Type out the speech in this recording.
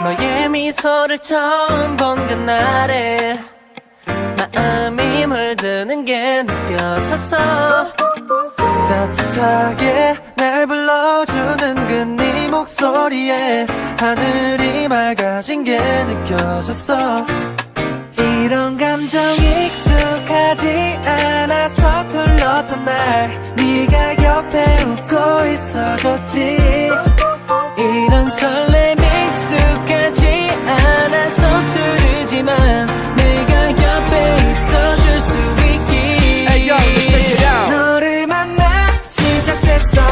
너의 미소를 처음 본 그날에 마음이 물드는 게 느껴졌어. 따뜻하게 날 불러주는 그 네 목소리에 하늘이 맑아진 게 느껴졌어. 이런 감정 익숙하지 않아 서툴렀던 날 네가 옆에 웃고 있어줬지 It's.